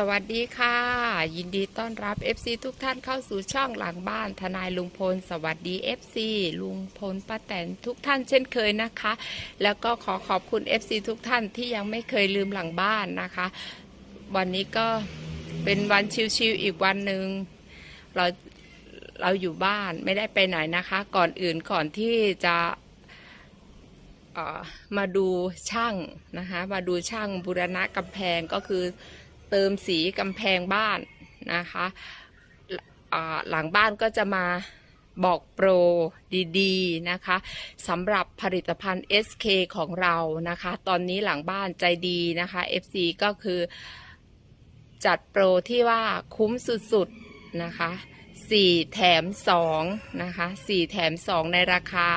สวัสดีค่ะ ยินดีต้อนรับ FC ทุกท่านเข้าสู่ช่องหลังบ้านทนายลุงพล สวัสดี FC ลุงพลป้าแตนทุกท่านเช่นเคยนะคะ แล้วก็ขอขอบคุณ FC ทุกท่านที่ยังไม่เคยลืมหลังบ้านนะคะ วันนี้ก็เป็นวันชิวๆอีกวันหนึ่งเราเราอยู่บ้านไม่ได้ไปไหนนะคะ ก่อนอื่นก่อนที่จะมาดูช่างนะคะ มาดูช่างบูรณะกำแพงก็คือ เติมสีกำแพงบ้านนะคะหลังบ้านก็จะมาบอกโปรดีๆนะคะสำหรับผลิตภัณฑ์ SK ของเรานะคะ ตอนนี้หลังบ้านใจดีนะคะ FC ก็คือจัดโปรที่ว่าคุ้มสุดๆนะคะ 4 แถม 2 นะคะ 4 แถม 2 ในราคา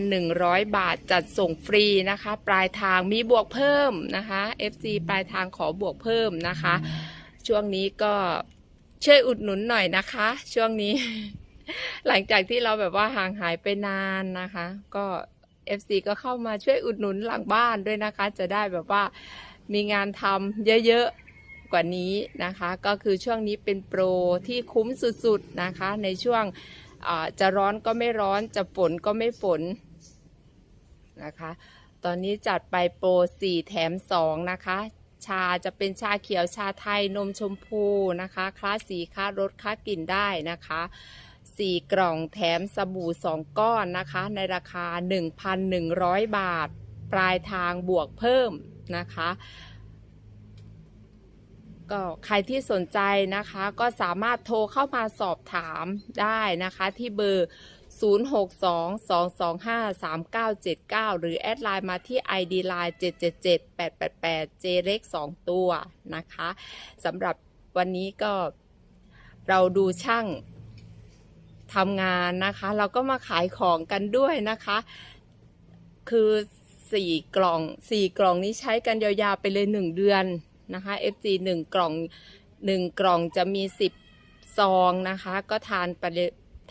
1,100 บาทจัดส่งฟรีนะคะ ปลายทางมีบวกเพิ่มนะคะ FC ปลายทางขอบวกเพิ่มนะคะ ช่วงนี้ก็ช่วยอุดหนุนหน่อยนะคะ ช่วงนี้ หลังจากที่เราแบบว่าห่างหายไปนานนะคะ ก็ FC ก็เข้ามาช่วยอุดหนุนหลังบ้านด้วยนะคะ จะได้แบบว่ามีงานทำเยอะๆ กว่านี้นะคะ ก็คือช่วงนี้เป็นโปรที่คุ้มสุดๆนะคะ ในช่วงจะร้อนก็ไม่ร้อนจะฝนก็ไม่ฝนนะคะ ตอนนี้จัดไปโปร 4 แถม 2 นะคะ ชาจะเป็นชาเขียวชาไทยนมชมพูนะคะคลาสสีคลารสคลากลิ่นได้นะคะ4กล่องแถมสบู่2ก้อนนะคะ ในราคา 1,100 บาท ปลายทางบวกเพิ่มนะคะ ก็ใครที่สนใจนะคะก็สามารถโทรเข้ามาสอบถามได้นะคะที่เบอร์ 0622253979 หรือแอดไลน์มาที่ ID Line 777888 J เล็ก2ตัวนะคะสำหรับวันนี้ก็เราดูช่างทำงานนะคะ เราก็มาขายของกันด้วยนะคะ คือสี่กล่องสี่กล่องนี้ใช้กันยาวๆไปเลยหนึ่งเดือน นะคะ FG หนึ่งกล่องหนึ่งกล่องจะมีสิบซองนะคะ ก็ทานไป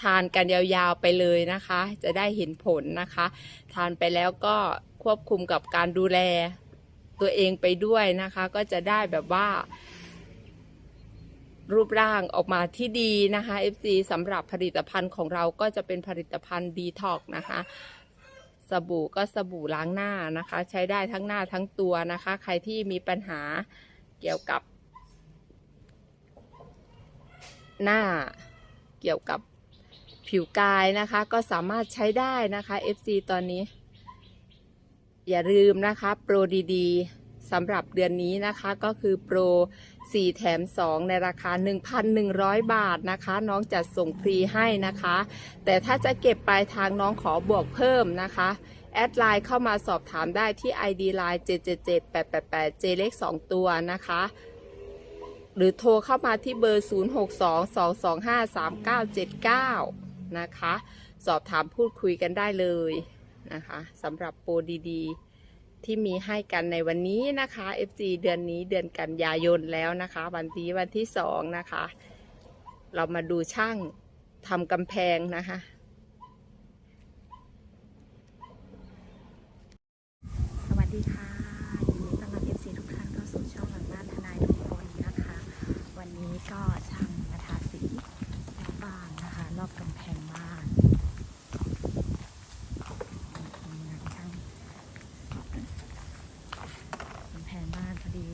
ทานกันยาวๆไปเลยนะคะ จะได้เห็นผลนะคะ ทานไปแล้วก็ควบคุมกับการดูแลตัวเองไปด้วยนะคะ ก็จะได้แบบว่า รูปร่างออกมาที่ดีนะคะ FC สำหรับผลิตภัณฑ์ของเราก็จะเป็นผลิตภัณฑ์ดีท็อกนะคะ สบู่ก็สบู่ล้างหน้านะคะ ใช้ได้ทั้งหน้าทั้งตัวนะคะ ใครที่มีปัญหาเกี่ยวกับ หน้าเกี่ยวกับผิวกายนะคะ ก็สามารถใช้ได้นะคะ FC ตอนนี้ อย่าลืมนะคะ โปรดีๆ สำหรับเดือนนี้นะคะก็คือโปร 4 แถม 2 ในราคา 1,100 บาทนะคะ น้องจัดส่งฟรีให้นะคะ แต่ถ้าจะเก็บปลายทางน้องขอบวกเพิ่มนะคะแอดไลน์เข้ามาสอบถามได้ที่ ID Line 777888 J เล็ก2ตัวนะคะ หรือโทรเข้ามาที่เบอร์ 0622253979 นะคะ สอบถามพูดคุยกันได้เลยนะคะสำหรับโปรดีๆ ที่มีให้กันในวันนี้นะคะ FG เดือนนี้เดือนกันยายนแล้วนะคะ วันที่วันที่สองนะคะ เรามาดูช่างทำกำแพงนะคะ สวัสดีค่ะยินดีต้อนรับ FC ทุกท่านเข้าสู่ช่องหลังบ้านทนายทุกคนนะคะ วันนี้ก็ช่างมาทาสีรอบบ้านนะคะ รอบกำแพงบ้านทำงานช่างกำแพงบ้านพอดี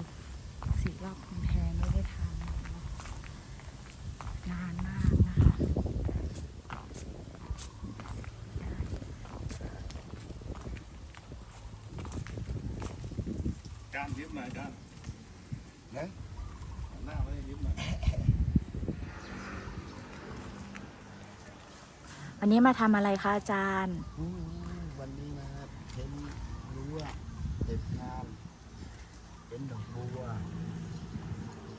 สีรอบกำแพงไม่ได้ทำนานมากนะคะ การยิ้มหน่อยการนะหน้าไม่ได้ยิ้มหน่อยวันนี้มาทำอะไรคะอาจารย์อืมวันนี้นะเห็นรั้วเก็บงานเป็นดอกบัว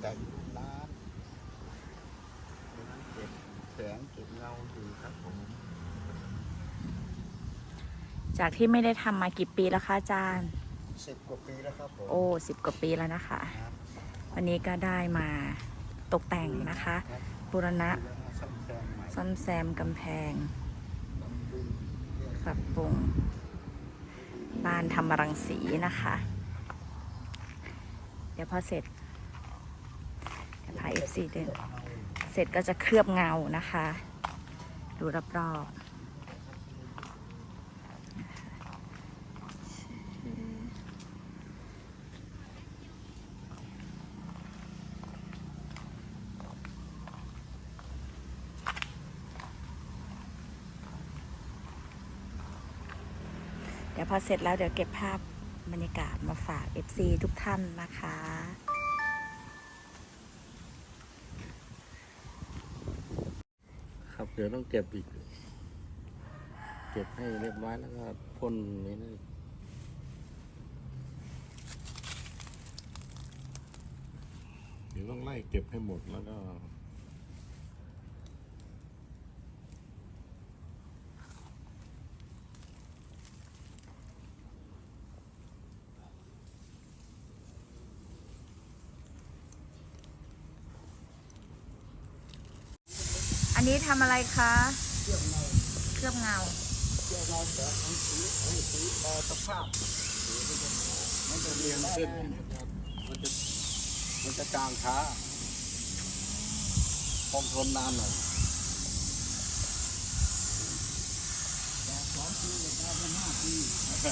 แต่งร้านเก็บแสงเก็บเงาอยู่ครับผม จากที่ไม่ได้ทำมากี่ปีแล้วคะอาจารย์ สิบกว่าปีแล้วครับผมโอ้สิบกว่าปีแล้วนะคะ ครับวันนี้ก็ได้มาตกแต่งนะคะครับบูรณะแล้วมาซ่อมแซมใหม่ซ่อมแซมกำแพงบำรุงเนี่ยปรับปรุงบ้านทำรังสีนะคะ เดี๋ยวพอเสร็จพาเอฟซีเดิน เสร็จก็จะเคลือบเงานะคะ ดูรอบๆ ดี๋ยวพอเสร็จแล้วเดี๋ยวเก็บภาพบรรยากาศมาฝาก FC ทุกท่านนะคะ ครับเดี๋ยวต้องเก็บอีก เก็บให้เรียบร้อยแล้วก็พ่นนี่นะเดี๋ยวต้องไล่เก็บให้หมดแล้วก็ อันนี้ทำอะไรคะเคลือบเงาเคลือบเงาเคลือบเงาแต่ของสีของสีสภาพมันจะเรียงเส้นมันจะมันจะจางช้าคงทนนานหน่อยสองปีกับการเป็นห้าปีมันจ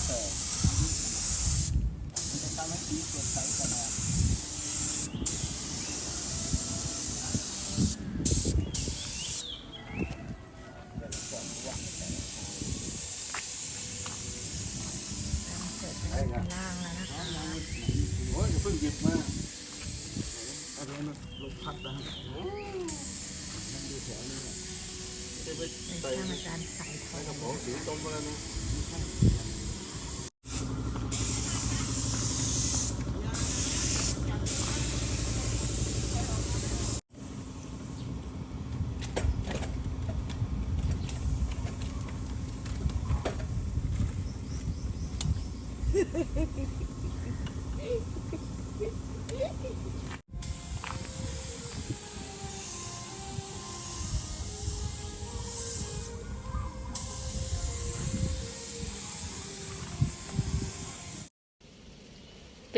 ะทำให้สีสดใสตลอด เสร็จแล้วเป็นล่างแล้วนะคะ โอ้ยอย่าเพิ่งหยิบมา อะไรมันลมพัดนะมันดูแถวนี้นะ จะไปเป็นใส่ช่างอาจารย์สายทใส่อง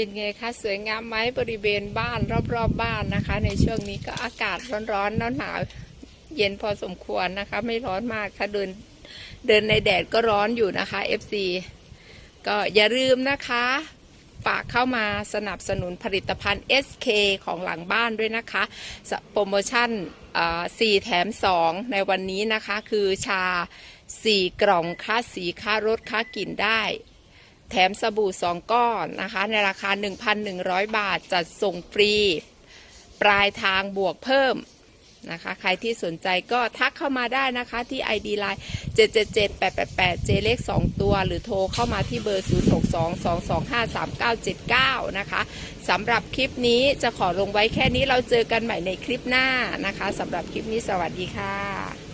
เป๋าสีตรงไปแล้วนะเป็นไงคะสวยงามไหมบริเวณบ้านรอบๆบบ้านนะคะ ในช่วงนี้ก็อากาศร้อนๆหนาวๆเย็นพอสมควรนะคะ ไม่ร้อนมากถ้าเดินเดินในแดดก็ร้อนอยู่นะคะ FC ก็อย่าลืมนะคะฝากเข้ามาสนับสนุนผลิตภัณฑ์ SK ของหลังบ้านด้วยนะคะ โปรโมชั่น 4 แถม 2 ในวันนี้นะคะ คือชา 4 กล่องค่าสีค่ารถค่ากลิ่นได้ แถมสบู่ 2 ก้อนนะคะ ในราคา 1,100 บาท จัดส่งฟรี ปลายทางบวกเพิ่มนะคะ ใครที่สนใจก็ทักเข้ามาได้นะคะที่ ID Line 777-888 เจเล็ก2ตัว หรือโทรเข้ามาที่เบอร์ 0622253979 นะคะสำหรับคลิปนี้จะขอลงไว้แค่นี้เราเจอกันใหม่ในคลิปหน้านะคะสำหรับคลิปนี้สวัสดีค่ะ